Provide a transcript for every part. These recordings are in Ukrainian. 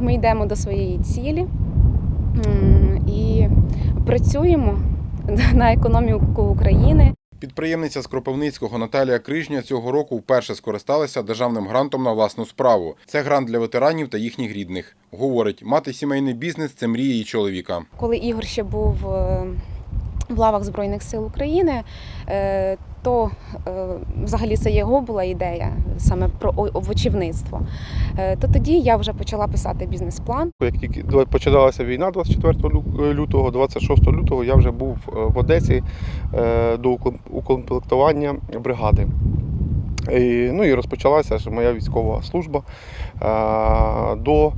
Ми йдемо до своєї цілі і працюємо на економіку України. Підприємниця з Кропивницького Наталія Крижня цього року вперше скористалася державним грантом на власну справу. Це грант для ветеранів та їхніх рідних. Говорить, мати сімейний бізнес це мрія її чоловіка. Коли Ігор ще був е, в лавах Збройних сил України, е, то е, взагалі це його була ідея саме про овочівництво. Е, То тоді я вже почала писати бізнес-план. Як тільки починалася війна 24 лю- лютого, 26 лютого я вже був е, в Одесі е, до уком- укомплектування бригади. І, ну і розпочалася ж моя військова служба е, до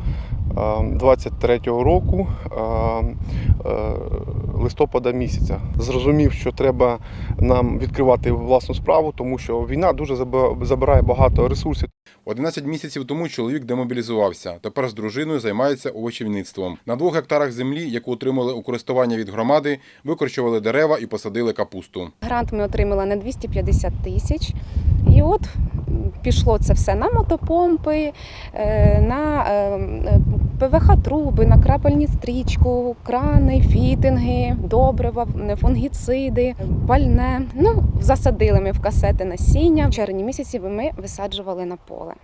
23-го року е, е, листопада місяця. Зрозумів, що треба нам відкривати власну справу, тому що війна дуже забирає багато ресурсів. 11 місяців тому чоловік демобілізувався. Тепер з дружиною займається овочівництвом. На двох гектарах землі, яку отримали у користування від громади, викорчували дерева і посадили капусту. Грант ми отримали на 250 тисяч. І от пішло це все на мотопомпи, е, на е, ПВХ-труби, на крапельні стрічку, крани, фітинги, добрива, фунгіциди, пальне. Ну, засадили ми в касети насіння. В червні місяці ми висаджували на поле.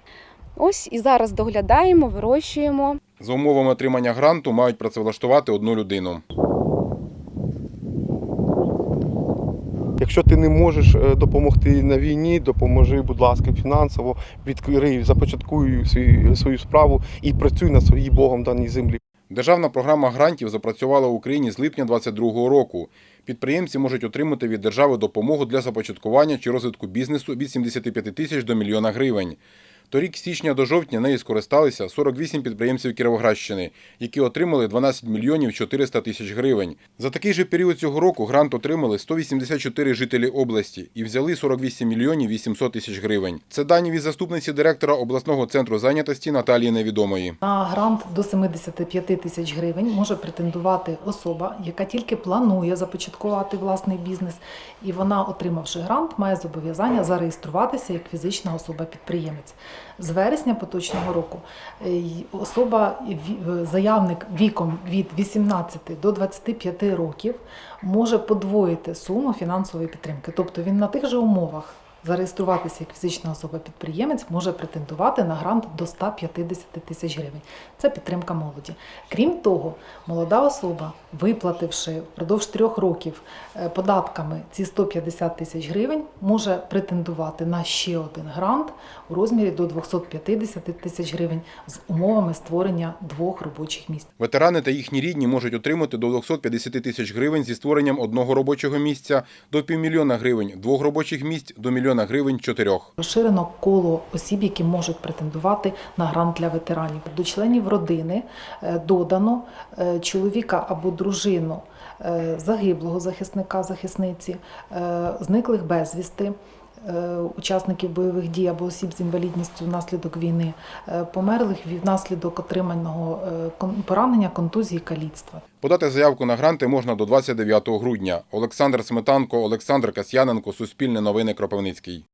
Ось і зараз доглядаємо, вирощуємо. За умовами отримання гранту мають працевлаштувати одну людину. Якщо ти не можеш е, допомогти на війні, допоможи, будь ласка, фінансово, відкрий, започаткуй свою справу і працюй на своїй Богом даній землі. Державна програма грантів запрацювала в Україні з липня 2022 року. Підприємці можуть отримати від держави допомогу для започаткування чи розвитку бізнесу від 75 тисяч до мільйона гривень. Торік з січня до жовтня нею скористалися 48 підприємців Кіровоградщини, які отримали 12 мільйонів 400 тисяч гривень. За такий же період цього року грант отримали 184 жителі області і взяли 48 мільйонів 800 тисяч гривень. Це дані від заступниці директора обласного центру зайнятості Наталії Невідомої. На грант до 75 тисяч гривень може претендувати особа, яка тільки планує започаткувати власний бізнес, і вона, отримавши грант, має зобов'язання зареєструватися як фізична особа-підприємець. З вересня поточного року е, особа, е, заявник віком від 18 до 25 років може подвоїти суму фінансової підтримки. Тобто він на тих же умовах зареєструватися як фізична особа-підприємець може претендувати на грант до 150 тисяч гривень. Це підтримка молоді. Крім того, молода особа, виплативши впродовж трьох років е, податками ці 150 тисяч гривень, може претендувати на ще один грант у розмірі до 250 тисяч гривень з умовами створення двох робочих місць. Ветерани та їхні рідні можуть отримати до 250 тисяч гривень зі створенням одного робочого місця, до півмільйона гривень двох робочих місць, до мільйона гривень чотирьох. Розширено коло осіб, які можуть претендувати на грант для ветеранів. До членів родини е, додано е, чоловіка або дружину е, загиблого захисника, захисниці, зниклих безвісти. Е, Учасників бойових дій або осіб з інвалідністю внаслідок війни, е, померлих внаслідок отриманого е, поранення, контузії, каліцтва. Подати заявку на гранти можна до 29 грудня. Олександр Сметанко, Олександр Касьяненко, Суспільне новини Кропивницький.